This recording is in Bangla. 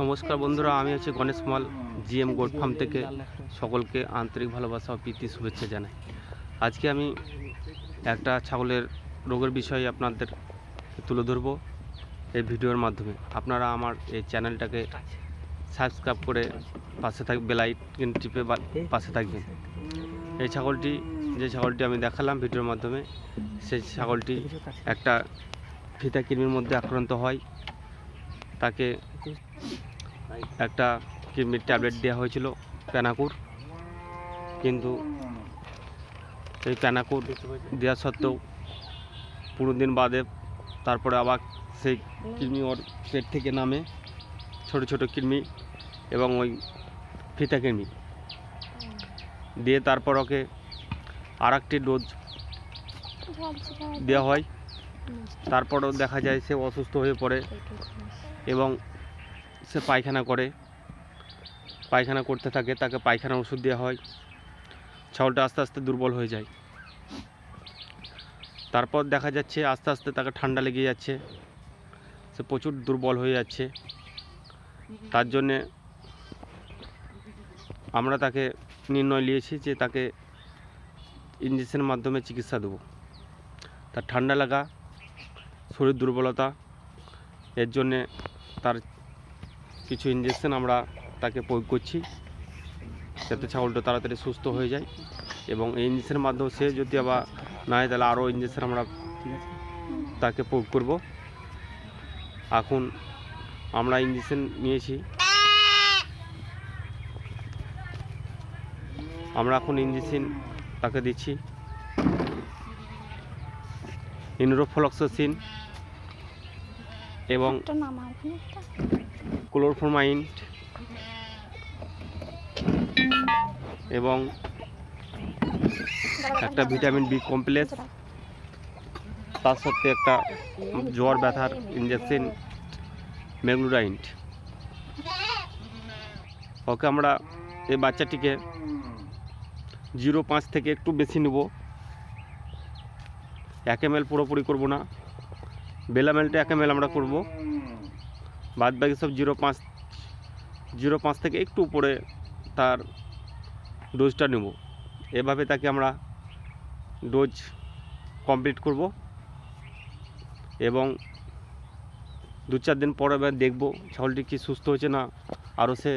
নমস্কার বন্ধুরা, আমি হচ্ছে গণেশ মাল জিএম গোট ফার্ম থেকে সকলকে আন্তরিক ভালোবাসা ও প্রীতি শুভেচ্ছা জানাই। আজকে আমি একটা ছাগলের রোগের বিষয়ে আপনাদের তুলে ধরবো এই ভিডিওর মাধ্যমে। আপনারা আমার এই চ্যানেলটাকে সাবস্ক্রাইব করে পাশে থাক বেলাইকন টিপে পাশে থাকবেন। এই ছাগলটি, যে ছাগলটি আমি দেখালাম ভিডিওর মাধ্যমে, সেই ছাগলটি একটা ফিতা কৃমির মধ্যে আক্রান্ত হয়। তাকে একটা কৃমির ট্যাবলেট দেওয়া হয়েছিল প্যানাকুর কিন্তু এই প্যানাকুর দেওয়া সত্ত্বেও পুরো দিন বাদে তারপরে আবার সেই কৃমি ওর পেট থেকে নামে ছোট ছোট কৃমি এবং ওই ফিতা কৃমি দিয়ে তারপর ওকে আর একটি ডোজ দেওয়া হয়। তারপরও দেখা যায় সে অসুস্থ হয়ে পড়ে এবং সে পায়খানা করে। পায়খানা করতে থাকে, তাকে পায়খানা ওষুধ দেওয়া হয়। ছাগলটা আস্তে আস্তে দুর্বল হয়ে যায়। তারপর দেখা যাচ্ছে আস্তে আস্তে তাকে ঠান্ডা লেগে যাচ্ছে। সে প্রচুর দুর্বল হয়ে যাচ্ছে। তার জন্যে আমরা তাকে নির্ণয় নিয়েছি যে তাকে ইঞ্জেকশনের মাধ্যমে চিকিৎসা দেবো। তার ঠান্ডা লাগা, শরীর দুর্বলতা, এর জন্যে তার কিছু ইঞ্জেকশন আমরা তাকে প্রয়োগ করছি, যাতে ছাগলটা তাড়াতাড়ি সুস্থ হয়ে যায়। এবং এই ইঞ্জেকশনের মাধ্যমে সে যদি আবার না হয়, তাহলে আরও ইঞ্জেকশন আমরা তাকে প্রয়োগ করব। এখন আমরা ইঞ্জেকশন নিয়েছি। আমরা এখন ইঞ্জেকশন তাকে দিচ্ছি। ইনরোফ্লক্সোসিন এবং ক্লোরফোরমাইন এবং একটা ভিটামিন বি কমপ্লেক্স। তার সাথে একটা জ্বর ব্যথার ইঞ্জেকশন ম্যাগলুরাইন্ট ওকে আমরা এই বাচ্চাটিকে জিরো পাঁচ থেকে একটু বেশি নেব। এক এম এল পুরোপুরি করব না। বেলামেলটা এক এম এল আমরা করব। বাদ বাকি সব জিরো পাঁচ জিরো পাঁচ থেকে একটু উপরে তার ডোজটা নেব। এভাবে তাকে আমরা ডোজ কমপ্লিট করব এবং দু চার দিন পরে দেখব ছাগলটি কি সুস্থ হয়েছে না, আরও সে